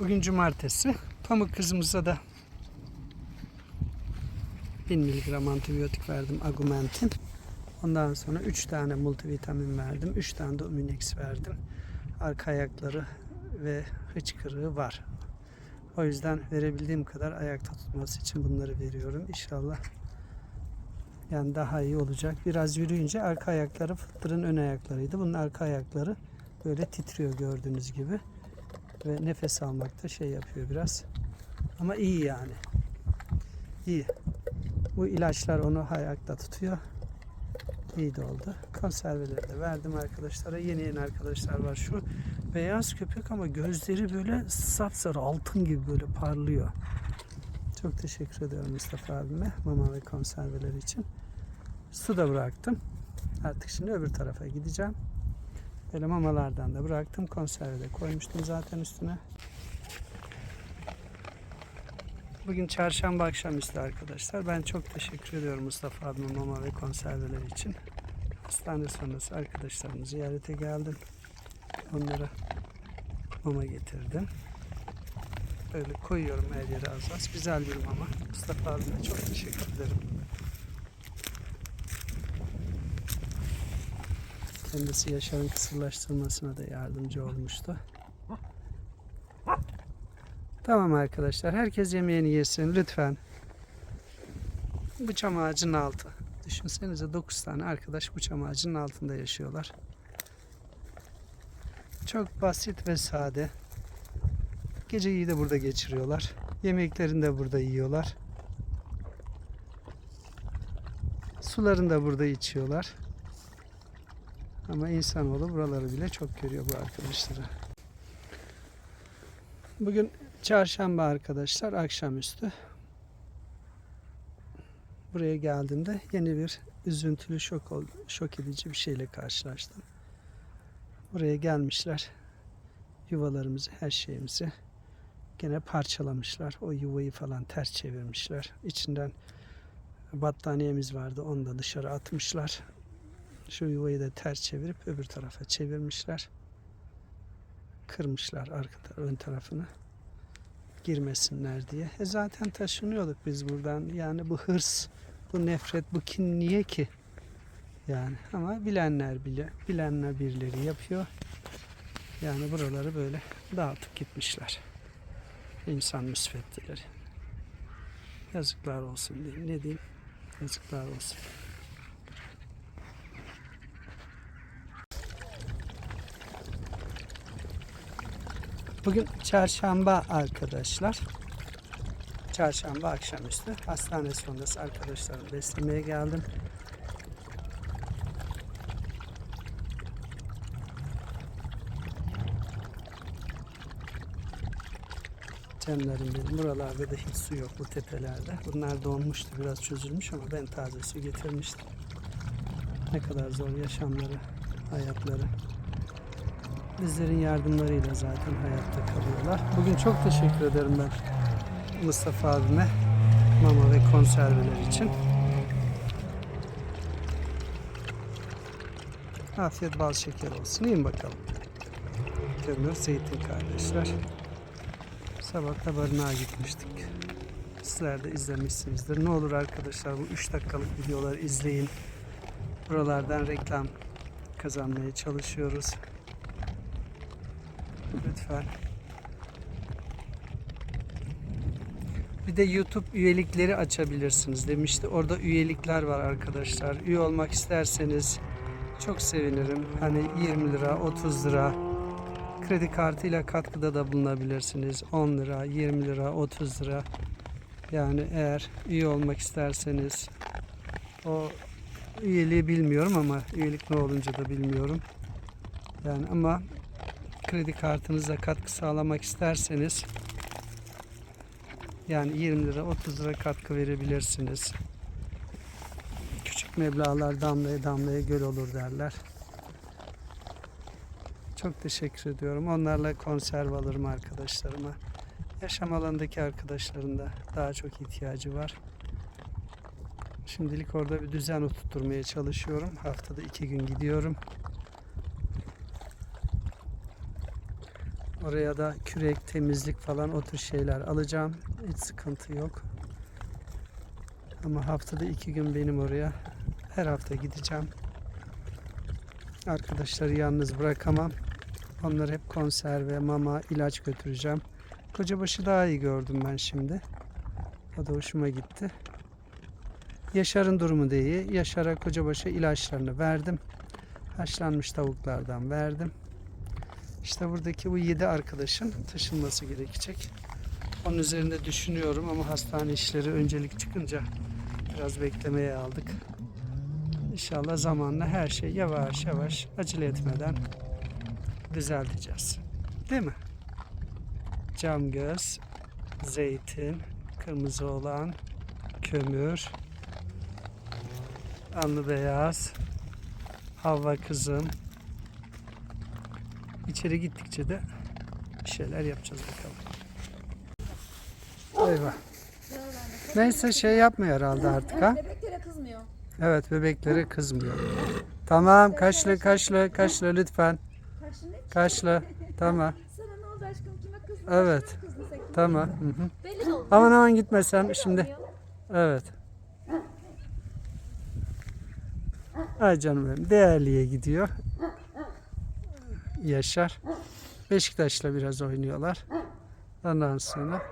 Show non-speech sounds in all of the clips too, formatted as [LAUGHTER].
Bugün cumartesi. Pamuk kızımıza da 1000 mg antibiyotik verdim Augmentin. Ondan sonra 3 tane multivitamin verdim. 3 tane de Uminex verdim. Arka ayakları ve hıçkırığı var. O yüzden verebildiğim kadar ayakta tutması için bunları veriyorum. İnşallah yani daha iyi olacak. Biraz yürüyünce arka ayakları fıttırın ön ayaklarıydı. Bunun arka ayakları böyle titriyor gördüğünüz gibi. Ve nefes almakta şey yapıyor biraz. Ama iyi yani. İyi. Bu ilaçlar onu ayakta tutuyor. İyi de oldu. Konserveleri de verdim arkadaşlara. Yeni yeni arkadaşlar var. Şu beyaz köpek ama gözleri böyle sapsarı altın gibi böyle parlıyor. Çok teşekkür ediyorum Mustafa abime mama ve konserveler için. Su da bıraktım. Artık şimdi öbür tarafa gideceğim. Böyle mamalardan da bıraktım. Konserve de koymuştum zaten üstüne. Bugün çarşamba akşamüstü arkadaşlar. Ben çok teşekkür ediyorum Mustafa abime mama ve konserveler için. Hastane sonrası arkadaşlarımı ziyarete geldim. Onlara mama getirdim. Böyle koyuyorum her yere az az. Güzel bir mama. Mustafa abime çok teşekkür ederim. Kendisi Yaşar'ın kısırlaştırmasına da yardımcı olmuştu. Tamam arkadaşlar. Herkes yemeğini yesin lütfen. Bu çam ağacının altı. Düşünsenize 9 tane arkadaş bu çam ağacının altında yaşıyorlar. Çok basit ve sade. Geceyi de burada geçiriyorlar. Yemeklerini de burada yiyorlar. Sularını da burada içiyorlar. Ama insanoğlu buraları bile çok görüyor bu arkadaşları. Bugün çarşamba arkadaşlar akşamüstü. Buraya geldiğimde yeni bir üzüntülü şok oldu. Şok edici bir şeyle karşılaştım. Buraya gelmişler. Yuvalarımızı, her şeyimizi gene parçalamışlar. O yuvayı falan ters çevirmişler. İçinden battaniyemiz vardı. Onu da dışarı atmışlar. Şu yuvayı da ters çevirip öbür tarafa çevirmişler. Kırmışlar arka ön tarafını. Girmesinler diye. E zaten taşınıyorduk biz buradan. Yani bu hırs, bu nefret, bu kin niye ki? Yani ama bilenler bile, bilenler birileri yapıyor. Yani buraları böyle dağıtıp gitmişler. İnsan müsveddeleri. Yazıklar olsun diyeyim. Ne diyeyim? Yazıklar olsun. Bugün çarşamba arkadaşlar. Çarşamba akşamüstü. Hastane sonrası arkadaşlarımı beslemeye geldim. Canlarım benim. Buralarda da hiç su yok bu tepelerde. Bunlar donmuştu. Biraz çözülmüş ama ben taze su getirmiştim. Ne kadar zor yaşamları, hayatları. Bizlerin yardımlarıyla zaten hayatta kalıyorlar. Bugün çok teşekkür ederim ben Mustafa abime mama ve konserveler için. Afiyet bal şeker olsun. İyin bakalım. Kömür, zeytin kardeşler. Sabah da barınağa gitmiştik. Sizler de izlemişsinizdir. Ne olur arkadaşlar bu 3 dakikalık videoları izleyin. Buralardan reklam kazanmaya çalışıyoruz. Lütfen. Bir de YouTube üyelikleri açabilirsiniz demişti. Orada üyelikler var arkadaşlar. Üye olmak isterseniz çok sevinirim. Hani 20 lira, 30 lira kredi kartıyla katkıda da bulunabilirsiniz. 10 lira, 20 lira, 30 lira. Yani eğer üye olmak isterseniz o üyeliği bilmiyorum ama üyelik ne olunca da bilmiyorum. Yani ama kredi kartınızla katkı sağlamak isterseniz yani 20 lira 30 lira katkı verebilirsiniz. Küçük meblağlar damlaya damlaya göl olur derler. Çok teşekkür ediyorum. Onlarla konserve alırım arkadaşlarıma. Yaşam alanındaki arkadaşların da daha çok ihtiyacı var. Şimdilik orada bir düzen oturtmaya çalışıyorum. Haftada iki gün gidiyorum. Oraya da kürek, temizlik falan o tür şeyler alacağım. Hiç sıkıntı yok. Ama haftada iki gün benim oraya. Her hafta gideceğim. Arkadaşları yalnız bırakamam. Onları hep konserve, mama, ilaç götüreceğim. Kocabaşı daha iyi gördüm ben şimdi. O da hoşuma gitti. Yaşar'ın durumu da iyi. Yaşar'a kocabaşı ilaçlarını verdim. Haşlanmış tavuklardan verdim. İşte buradaki bu 7 arkadaşın taşınması gerekecek. Onun üzerinde düşünüyorum ama hastane işleri öncelik çıkınca biraz beklemeye aldık. İnşallah zamanla her şey yavaş yavaş acele etmeden düzelteceğiz. Değil mi? Cam göz, zeytin, kırmızı olan, kömür, anlı beyaz, Havva kızım. İçeri gittikçe de bir şeyler yapacağız bakalım. Eyvah. Neyse şey yapmıyor herhalde artık ha. Bebeklere kızmıyor. Evet bebeklere kızmıyor. Tamam kaşlı kaşlı kaşlı lütfen. Kaşlı. Tamam. [LAUGHS] Sana ne oldu aşkım? Kime kızdın? Evet. Tamam. Hı hı. Belli olmuyor. Aman aman gitmesem şimdi. Evet. Ay canım benim. Değerliye gidiyor. Yaşar. Beşiktaş'la biraz oynuyorlar. Ondan sonra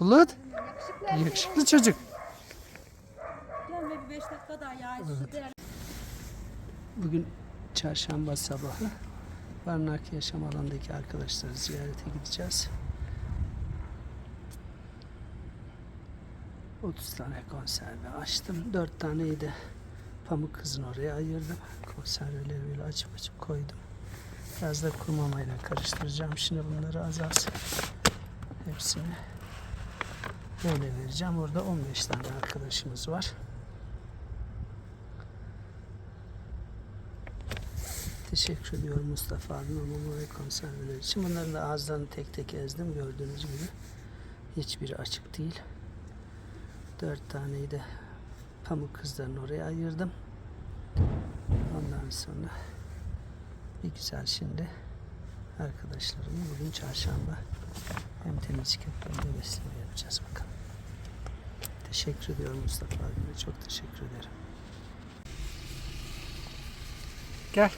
Bulut. Yakışıklı. Çocuk. Bugün çarşamba sabahı Barınak Yaşam Alanı'ndaki arkadaşları ziyarete gideceğiz. 30 tane konserve açtım. 4 taneyi de pamuk kızın oraya ayırdım. Konserveleri böyle açıp açıp koydum. Biraz da kuru mamayla karıştıracağım. Şimdi bunları az az hepsini böyle vereceğim. Orada 15 tane arkadaşımız var. Teşekkür ediyorum Mustafa abime mama ve konserveler için. Bunların da ağızlarını tek tek ezdim gördüğünüz gibi. Hiçbiri açık değil. Dört taneyi de pamuk kızlarını oraya ayırdım. Ondan sonra bir güzel şimdi arkadaşlarımı bugün çarşamba hem temizlik hem de besleme yapacağız bakalım. Teşekkür ediyorum Mustafa abime. Çok teşekkür ederim. Gel.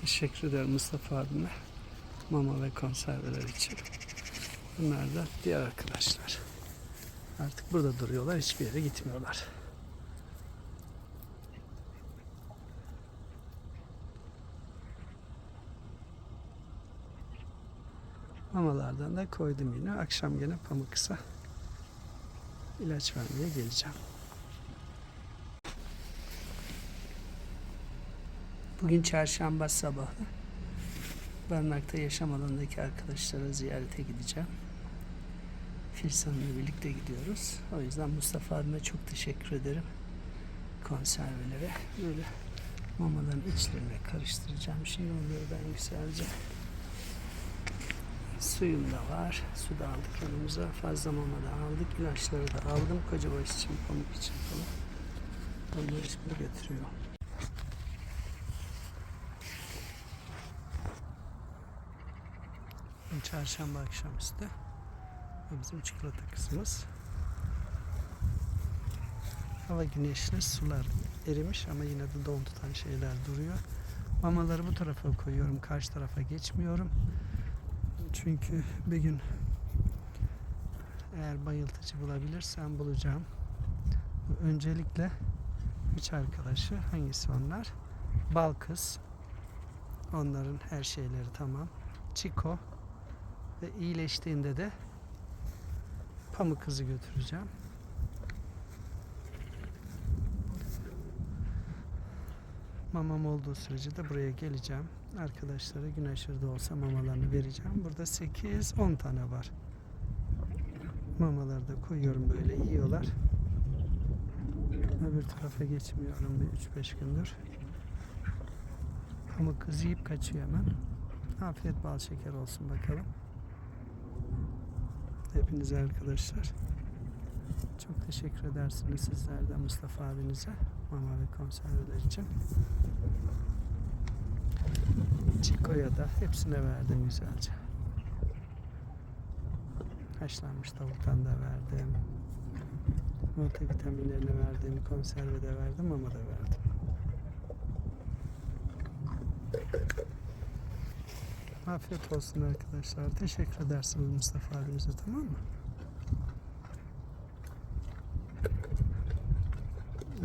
Teşekkür ederim Mustafa abime. Mama ve konserveler için. Bunlar da diğer arkadaşlar. Artık burada duruyorlar. Hiçbir yere gitmiyorlar. Mamalardan da koydum yine. Akşam gene pamuk kısa ilaç vermeye geleceğim. Bugün çarşamba sabahı. Barınakta yaşam alanındaki arkadaşlara ziyarete gideceğim. Filsan'la birlikte gidiyoruz. O yüzden Mustafa abime çok teşekkür ederim. Konservelere böyle mamaların içlerine karıştıracağım. Şimdi onları ben güzelce suyum da var. Su da aldık yanımıza. Fazla mama da aldık. İlaçları da aldım. Kocabaş için, pamuk için falan. Onları şimdi götürüyor. Bugün Çarşamba akşamüstü. Bizim çikolata kısmımız. Hava güneşli, sular erimiş ama yine de don tutan şeyler duruyor. Mamaları bu tarafa koyuyorum, karşı tarafa geçmiyorum. Çünkü bir gün eğer bayıltıcı bulabilirsem bulacağım. Öncelikle üç arkadaşı hangisi onlar? Balkız. Onların her şeyleri tamam. Çiko ve iyileştiğinde de pamuk kızı götüreceğim. Mamam olduğu sürece de buraya geleceğim. Arkadaşlara gün aşırı da olsa mamalarını vereceğim. Burada 8-10 tane var. Mamaları da koyuyorum böyle yiyorlar. Öbür tarafa geçmiyorum bir 3-5 gündür. Pamuk kız yiyip kaçıyor hemen. Afiyet bal şeker olsun bakalım. Hepinize arkadaşlar. Çok teşekkür edersiniz sizler de Mustafa abinize. Mama ve konserveler için. Çiko'ya da hepsine verdim güzelce. Haşlanmış tavuktan da verdim. Multivitaminlerini verdim. Konserve de verdim. Mama da verdim. Afiyet olsun arkadaşlar. Teşekkür edersiniz Mustafa abimize tamam mı?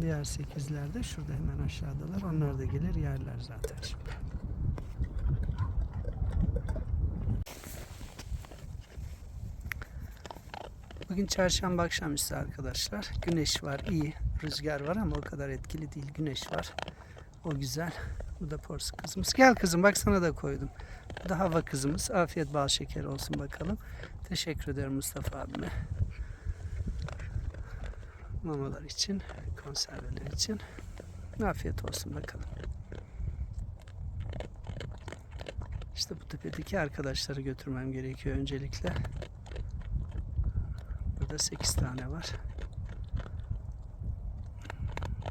Diğer sekizler de şurada hemen aşağıdalar. Onlar da gelir yerler zaten şimdi. Bugün çarşamba akşamüstü arkadaşlar. Güneş var iyi. Rüzgar var ama o kadar etkili değil. Güneş var. O güzel. Bu da porsuk kızımız. Gel kızım bak sana da koydum. Bu da hava kızımız. Afiyet bal şeker olsun bakalım. Teşekkür ederim Mustafa abime. Mamalar için, konserveler için. Afiyet olsun bakalım. İşte bu tepedeki arkadaşları götürmem gerekiyor öncelikle. Burada 8 tane var.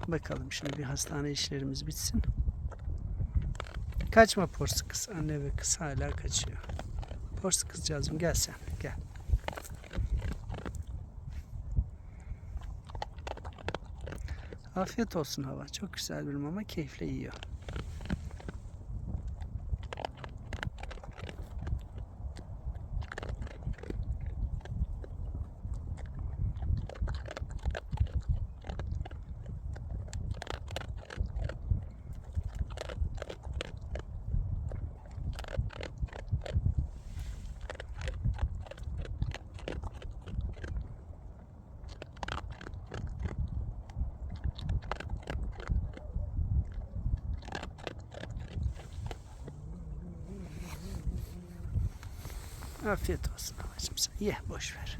Bakalım şimdi bir hastane işlerimiz bitsin. Kaçma porsu kız. Anne ve kız hala kaçıyor. Porsu kızcağızım gel sen. Gel. Afiyet olsun hava. Çok güzel bir mama. Keyifle yiyor. Afiyet olsun havacım sen. Ye boş ver.